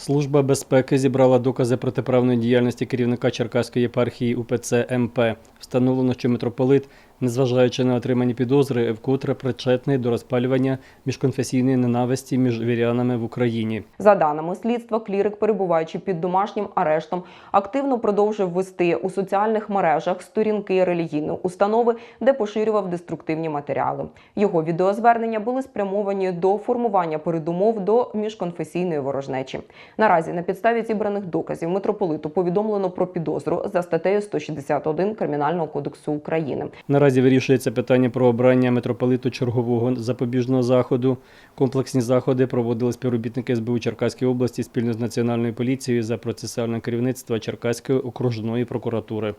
Служба безпеки зібрала докази протиправної діяльності керівника Черкаської єпархії УПЦ МП. Встановлено, що митрополит, незважаючи на отримані підозри, вкотре причетний до розпалювання міжконфесійної ненависті між вірянами в Україні. За даними слідства, клірик, перебуваючи під домашнім арештом, активно продовжив вести у соціальних мережах сторінки релігійної установи, де поширював деструктивні матеріали. Його відеозвернення були спрямовані до формування передумов до міжконфесійної ворожнечі. Наразі на підставі зібраних доказів митрополиту повідомлено про підозру за статтею 161 Кримінального кодексу України. Наразі вирішується питання про обрання митрополиту чергового запобіжного заходу. Комплексні заходи проводили співробітники СБУ Черкаської області спільно з Національною поліцією за процесуальне керівництво Черкаської окружної прокуратури.